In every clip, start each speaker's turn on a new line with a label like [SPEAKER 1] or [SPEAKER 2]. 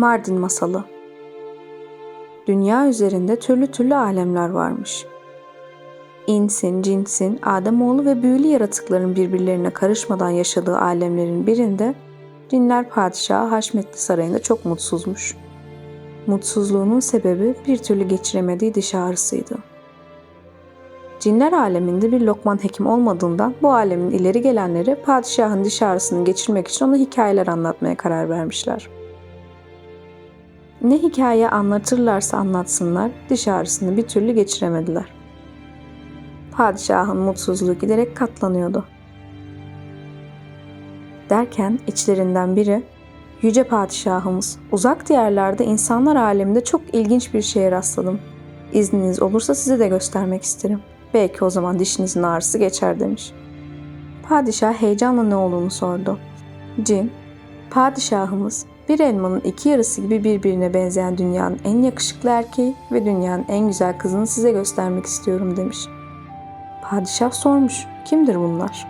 [SPEAKER 1] Mardin Masalı Dünya üzerinde türlü türlü alemler varmış. İnsin, cinsin, Ademoğlu ve büyülü yaratıkların birbirlerine karışmadan yaşadığı alemlerin birinde cinler padişahı Haşmetli Sarayı'nda çok mutsuzmuş. Mutsuzluğunun sebebi bir türlü geçiremediği diş ağrısıydı. Cinler aleminde bir Lokman hekim olmadığından bu alemin ileri gelenleri padişahın diş ağrısını geçirmek için ona hikayeler anlatmaya karar vermişler. Ne hikaye anlatırlarsa anlatsınlar diş ağrısını bir türlü geçiremediler. Padişahın mutsuzluğu giderek katlanıyordu. Derken içlerinden biri Yüce padişahımız, uzak diyarlarda insanlar aleminde çok ilginç bir şeye rastladım. İzniniz olursa size de göstermek isterim. Belki o zaman dişinizin ağrısı geçer demiş. Padişah heyecanla ne olduğunu sordu. Cin, padişahımız bir elmanın iki yarısı gibi birbirine benzeyen dünyanın en yakışıklı erkeği ve dünyanın en güzel kızını size göstermek istiyorum demiş. Padişah sormuş, kimdir bunlar?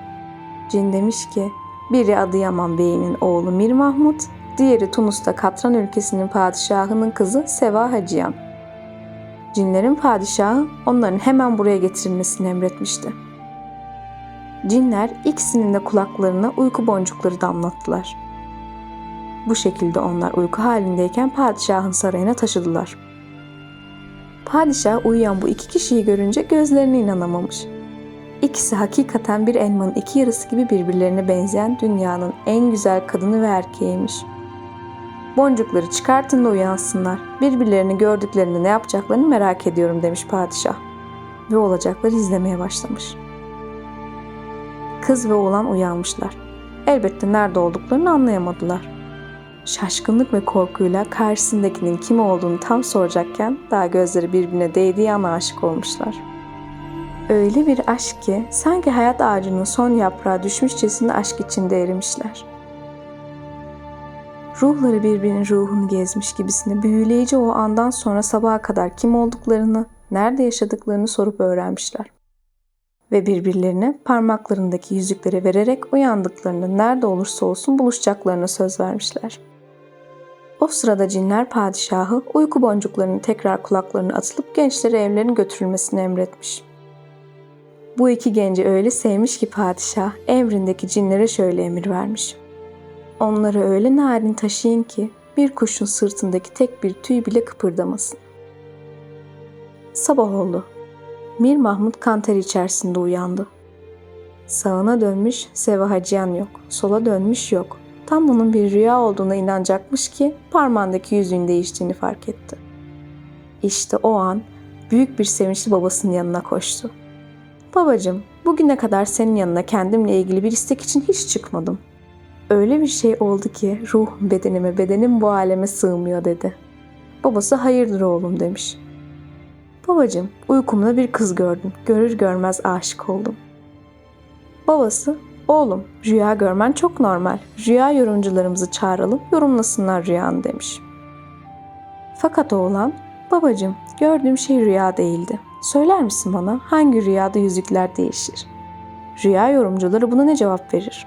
[SPEAKER 1] Cin demiş ki, biri Adıyaman Bey'inin oğlu Mir Mahmut, diğeri Tunus'ta Katran ülkesinin padişahının kızı Seva Hacıyan. Cinlerin padişahı onların hemen buraya getirilmesini emretmişti. Cinler ikisinin de kulaklarına uyku boncukları damlattılar. Bu şekilde onlar uyku halindeyken padişahın sarayına taşıdılar. Padişah uyuyan bu iki kişiyi görünce gözlerine inanamamış. İkisi hakikaten bir elmanın iki yarısı gibi birbirlerine benzeyen dünyanın en güzel kadını ve erkeğiymiş. Boncukları çıkartın da uyansınlar. Birbirlerini gördüklerinde ne yapacaklarını merak ediyorum demiş padişah. Ve olacakları izlemeye başlamış. Kız ve oğlan uyanmışlar. Elbette nerede olduklarını anlayamadılar. Şaşkınlık ve korkuyla karşısındakinin kim olduğunu tam soracakken daha gözleri birbirine değdiği ana aşık olmuşlar. Öyle bir aşk ki sanki hayat ağacının son yaprağı düşmüşçesine aşk içinde erimişler. Ruhları birbirinin ruhunu gezmiş gibisine büyüleyici o andan sonra sabaha kadar kim olduklarını, nerede yaşadıklarını sorup öğrenmişler. Ve birbirlerine parmaklarındaki yüzükleri vererek uyandıklarında nerede olursa olsun buluşacaklarına söz vermişler. O sırada cinler padişahı uyku boncuklarını tekrar kulaklarına atılıp gençlere evlerin götürülmesini emretmiş. Bu iki genci öyle sevmiş ki padişah emrindeki cinlere şöyle emir vermiş. Onları öyle narin taşıyın ki bir kuşun sırtındaki tek bir tüy bile kıpırdamasın. Sabah oldu. Mir Mahmut kanter içerisinde uyandı. Sağına dönmüş Seva Hacıyan yok, sola dönmüş yok. Tam bunun bir rüya olduğuna inanacakmış ki parmağındaki yüzüğün değiştiğini fark etti. İşte o an büyük bir sevinçli babasının yanına koştu. Babacım, bugüne kadar senin yanına kendimle ilgili bir istek için hiç çıkmadım. Öyle bir şey oldu ki ruhum bedenime, bedenim bu aleme sığmıyor dedi. Babası hayırdır oğlum demiş. Babacım, uykumda bir kız gördüm. Görür görmez aşık oldum. Babası, oğlum rüya görmen çok normal. Rüya yorumcularımızı çağıralım, yorumlasınlar rüyanı demiş. Fakat oğlan, babacım gördüğüm şey rüya değildi. Söyler misin bana hangi rüyada yüzükler değişir? Rüya yorumcuları buna ne cevap verir?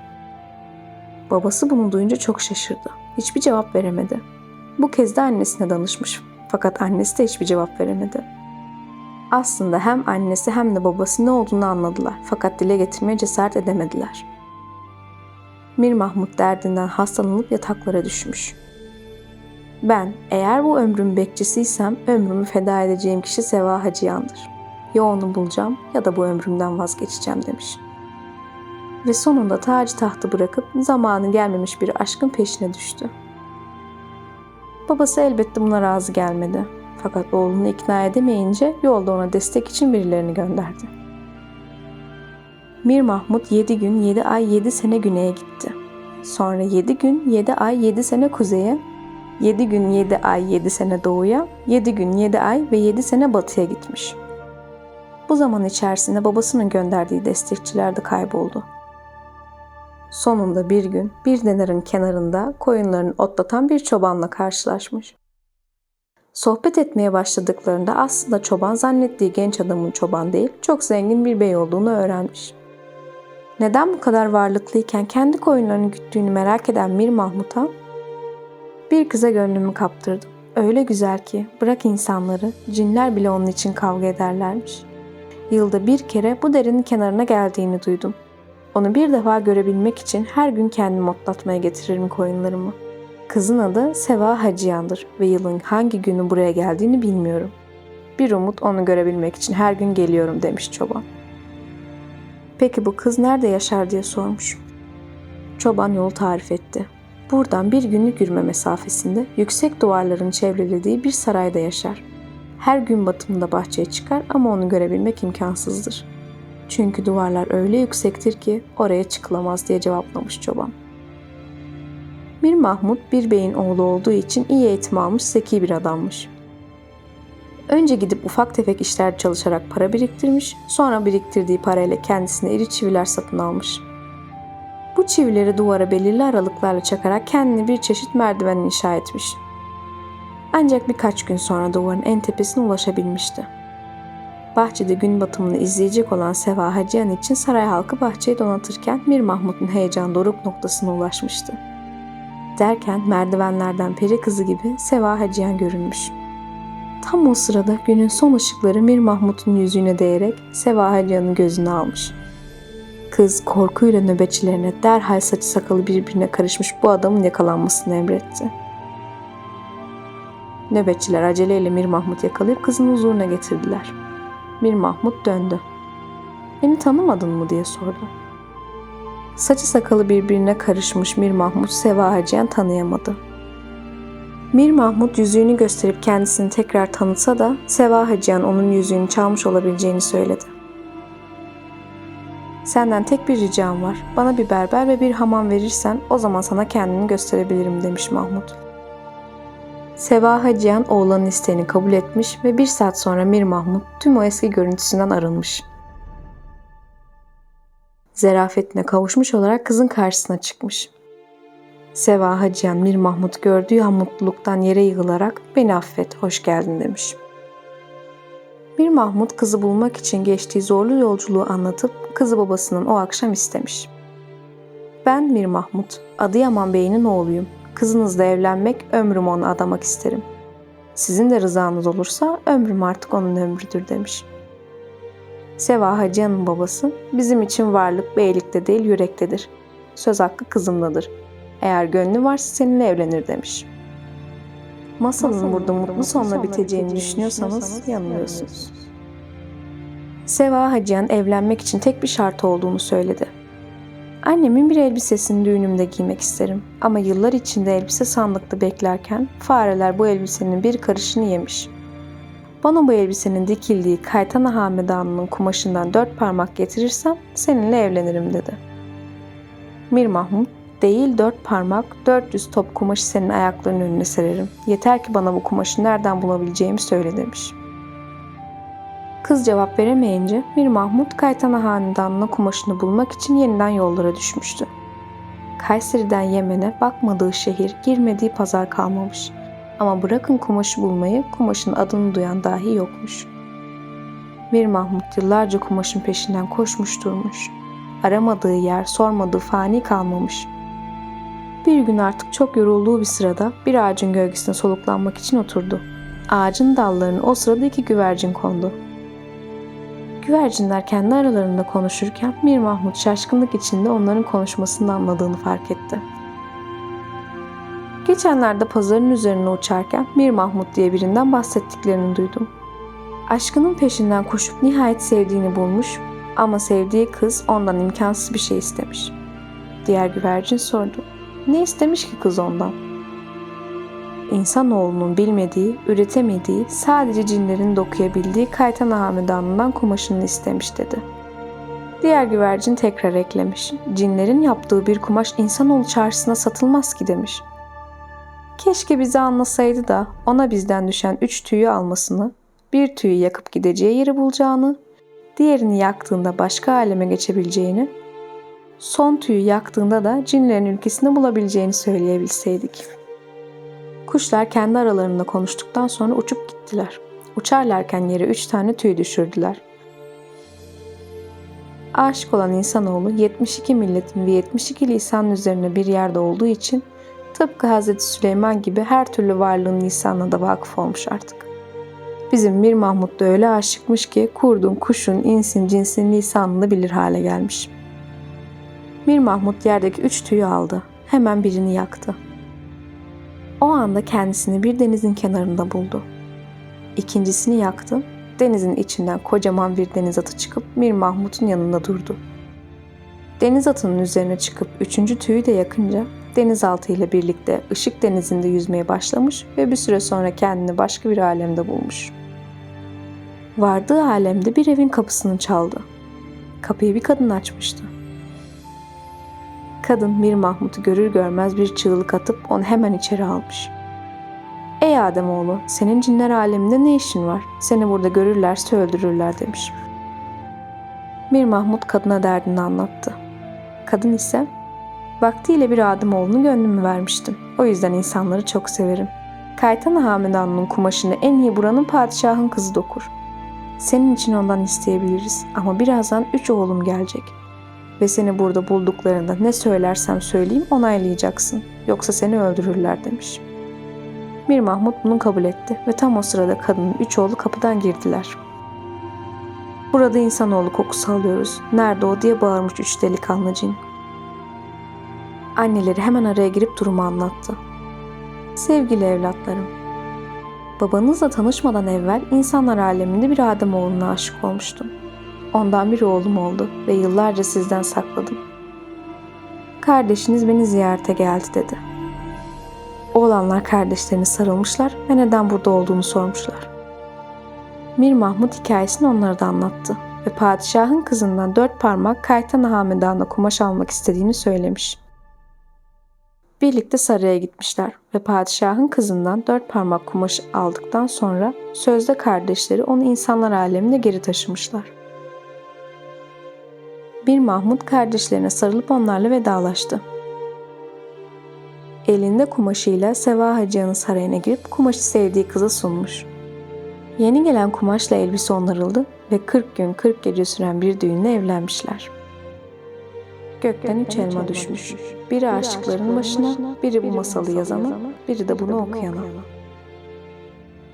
[SPEAKER 1] Babası bunu duyunca çok şaşırdı. Hiçbir cevap veremedi. Bu kez de annesine danışmış. Fakat annesi de hiçbir cevap veremedi. Aslında hem annesi hem de babası ne olduğunu anladılar fakat dile getirmeye cesaret edemediler. Mir Mahmut derdinden hastalanıp yataklara düşmüş. Ben eğer bu ömrün bekçisiysem ömrümü feda edeceğim kişi Seva Hacıyan'dır. Ya onu bulacağım ya da bu ömrümden vazgeçeceğim demiş. Ve sonunda tacı tahtı bırakıp zamanı gelmemiş bir aşkın peşine düştü. Babası elbette buna razı gelmedi. Fakat oğlunu ikna edemeyince yolda ona destek için birilerini gönderdi. Mir Mahmut 7 gün 7 ay 7 sene güneye gitti. Sonra 7 gün 7 ay 7 sene kuzeye, 7 gün 7 ay 7 sene doğuya, 7 gün 7 ay ve 7 sene batıya gitmiş. Bu zaman içerisinde babasının gönderdiği destekçiler de kayboldu. Sonunda bir gün bir denarın kenarında koyunlarını otlatan bir çobanla karşılaşmış. Sohbet etmeye başladıklarında aslında çoban zannettiği genç adamın çoban değil, çok zengin bir bey olduğunu öğrenmiş. Neden bu kadar varlıklıyken kendi koyunlarını güttüğünü merak eden Mir Mahmut'a Bir kıza gönlümü kaptırdım. Öyle güzel ki bırak insanları, cinler bile onun için kavga ederlermiş. Yılda bir kere bu derinin kenarına geldiğini duydum. Onu bir defa görebilmek için her gün kendimi otlatmaya getiririm koyunlarımı. Kızın adı Seva Hacıyan'dır ve yılın hangi günü buraya geldiğini bilmiyorum. Bir umut onu görebilmek için her gün geliyorum demiş çoban. Peki bu kız nerede yaşar diye sormuş. Çoban yol tarif etti. Buradan bir günlük yürüme mesafesinde yüksek duvarların çevrelediği bir sarayda yaşar. Her gün batımında bahçeye çıkar ama onu görebilmek imkansızdır. Çünkü duvarlar öyle yüksektir ki oraya çıkılamaz diye cevaplamış çoban. Mir Mahmut bir beyin oğlu olduğu için iyi eğitim almış zeki bir adammış. Önce gidip ufak tefek işler çalışarak para biriktirmiş, sonra biriktirdiği parayla kendisine iri çiviler satın almış. Bu çivileri duvara belirli aralıklarla çakarak kendine bir çeşit merdiven inşa etmiş. Ancak birkaç gün sonra duvarın en tepesine ulaşabilmişti. Bahçede gün batımını izleyecek olan Seva Hacıyan için saray halkı bahçeyi donatırken Mir Mahmut'un heyecan doruk noktasına ulaşmıştı. Derken merdivenlerden peri kızı gibi Seva Hacıyan görünmüş. Tam o sırada günün son ışıkları Mir Mahmut'un yüzüne değerek Seva Hacıyan'ın gözünü almış. Kız korkuyla nöbetçilerine derhal saçı sakalı birbirine karışmış bu adamın yakalanmasını emretti. Nöbetçiler aceleyle Mir Mahmut yakalayıp kızın huzuruna getirdiler. Mir Mahmut döndü. Beni tanımadın mı diye sordu. Saçı sakalı birbirine karışmış Mir Mahmut Seva Hacıyan tanıyamadı. Mir Mahmut yüzüğünü gösterip kendisini tekrar tanıtsa da Seva Hacıyan onun yüzüğünü çalmış olabileceğini söyledi. Senden tek bir ricam var. Bana bir berber ve bir hamam verirsen o zaman sana kendini gösterebilirim demiş Mahmut. Seva Hacıyan oğlanın isteğini kabul etmiş ve bir saat sonra Mir Mahmut tüm o eski görüntüsünden arınmış. Zerafetine kavuşmuş olarak kızın karşısına çıkmış. Seva Hacıyan Mir Mahmut gördüğü an mutluluktan yere yığılarak beni affet, hoş geldin demiş. Mir Mahmut kızı bulmak için geçtiği zorlu yolculuğu anlatıp kızı babasının o akşam istemiş. Ben Mir Mahmut, Adıyaman Bey'in oğluyum. Kızınızla evlenmek, ömrümü ona adamak isterim. Sizin de rızanız olursa ömrüm artık onun ömrüdür demiş. Seva Hacıyan'ın babası, bizim için varlık beylikte değil yürektedir. Söz hakkı kızımdadır. Eğer gönlü varsa seninle evlenir demiş. Masalın burada mutlu sonla biteceğini düşünüyorsanız yanılıyorsunuz. Seva Hacıyan evlenmek için tek bir şart olduğunu söyledi. Annemin bir elbisesini düğünümde giymek isterim ama yıllar içinde elbise sandıkta beklerken fareler bu elbisenin bir karışını yemiş. Bana bu elbisenin dikildiği Kaytana Hamedanı'nın kumaşından dört parmak getirirsem seninle evlenirim dedi. Mir Mahmut, değil dört parmak, 400 top kumaşı senin ayaklarının önüne sererim. Yeter ki bana bu kumaşı nereden bulabileceğimi söyle demiş. Kız cevap veremeyince Mir Mahmut Kaytana Hanedanı'na kumaşını bulmak için yeniden yollara düşmüştü. Kayseri'den Yemen'e bakmadığı şehir, girmediği pazar kalmamış. Ama bırakın kumaşı bulmayı, kumaşın adını duyan dahi yokmuş. Mir Mahmut yıllarca kumaşın peşinden koşmuş durmuş. Aramadığı yer, sormadığı fani kalmamış. Bir gün artık çok yorulduğu bir sırada bir ağacın gölgesine soluklanmak için oturdu. Ağacın dallarına o sırada iki güvercin kondu. Güvercinler kendi aralarında konuşurken Mir Mahmut şaşkınlık içinde onların konuşmasını anladığını fark etti. Geçenlerde pazarın üzerine uçarken Mir Mahmut diye birinden bahsettiklerini duydum. Aşkının peşinden koşup nihayet sevdiğini bulmuş ama sevdiği kız ondan imkansız bir şey istemiş. Diğer güvercin sordu. Ne istemiş ki kız ondan? İnsanoğlunun bilmediği, üretemediği, sadece cinlerin dokuyabildiği Kaytan Hamedanı'ndan kumaşını istemiş dedi. Diğer güvercin tekrar eklemiş. Cinlerin yaptığı bir kumaş insanoğlu çarşısına satılmaz ki demiş. Keşke bizi anlasaydı da ona bizden düşen üç tüyü almasını, bir tüyü yakıp gideceği yeri bulacağını, diğerini yaktığında başka aleme geçebileceğini, son tüyü yaktığında da cinlerin ülkesini bulabileceğini söyleyebilseydik. Kuşlar kendi aralarında konuştuktan sonra uçup gittiler. Uçarlarken yere üç tane tüy düşürdüler. Aşık olan insanoğlu 72 milletin ve 72 lisanın üzerine bir yerde olduğu için Tıpkı Hazreti Süleyman gibi her türlü varlığın lisanına da vakıf olmuş artık. Bizim Mir Mahmut da öyle aşıkmış ki kurdun, kuşun, insin, cinsin lisanını bilir hale gelmiş. Mir Mahmut yerdeki üç tüyü aldı. Hemen birini yaktı. O anda kendisini bir denizin kenarında buldu. İkincisini yaktı. Denizin içinden kocaman bir deniz atı çıkıp Mir Mahmut'un yanında durdu. Deniz atının üzerine çıkıp üçüncü tüyü de yakınca denizaltı ile birlikte ışık denizinde yüzmeye başlamış ve bir süre sonra kendini başka bir alemde bulmuş. Vardığı alemde bir evin kapısını çaldı. Kapıyı bir kadın açmıştı. Kadın Mir Mahmut'u görür görmez bir çığlık atıp onu hemen içeri almış. Ey Ademoğlu, senin cinler aleminde ne işin var? Seni burada görürlerse öldürürler demiş. Mir Mahmut kadına derdini anlattı. Kadın ise, vaktiyle bir Ademoğlunu gönlümü vermiştim. O yüzden insanları çok severim. Kaytana Hamedanlı'nın kumaşını en iyi buranın padişahın kızı dokur. Senin için ondan isteyebiliriz ama birazdan üç oğlum gelecek. Ve seni burada bulduklarında ne söylersem söyleyeyim onaylayacaksın. Yoksa seni öldürürler demiş. Mir Mahmut bunu kabul etti ve tam o sırada kadının üç oğlu kapıdan girdiler. Burada insanoğlu kokusu alıyoruz. Nerede o diye bağırmış üç delikanlı cin. Anneleri hemen araya girip durumu anlattı. Sevgili evlatlarım, babanızla tanışmadan evvel insanlar aleminde bir Ademoğluna aşık olmuştum. Ondan bir oğlum oldu ve yıllarca sizden sakladım. Kardeşiniz beni ziyarete geldi dedi. Oğlanlar kardeşlerine sarılmışlar ve neden burada olduğunu sormuşlar. Mir Mahmut hikayesini onlara da anlattı ve padişahın kızından dört parmak Kaytan Hamedan'a kumaş almak istediğini söylemiş. Birlikte saraya gitmişler ve padişahın kızından dört parmak kumaş aldıktan sonra sözde kardeşleri onu insanlar alemine geri taşımışlar. Bir Mahmut kardeşlerine sarılıp onlarla vedalaştı. Elinde kumaşıyla Seva Hacıyan'ın sarayına girip kumaşı sevdiği kıza sunmuş. Yeni gelen kumaşla elbise onarıldı ve 40 gün 40 gece süren bir düğünle evlenmişler. Gökten üç elma düşmüş. Biri aşıkların başına, biri bu masalı yazana, biri de bunu okuyana.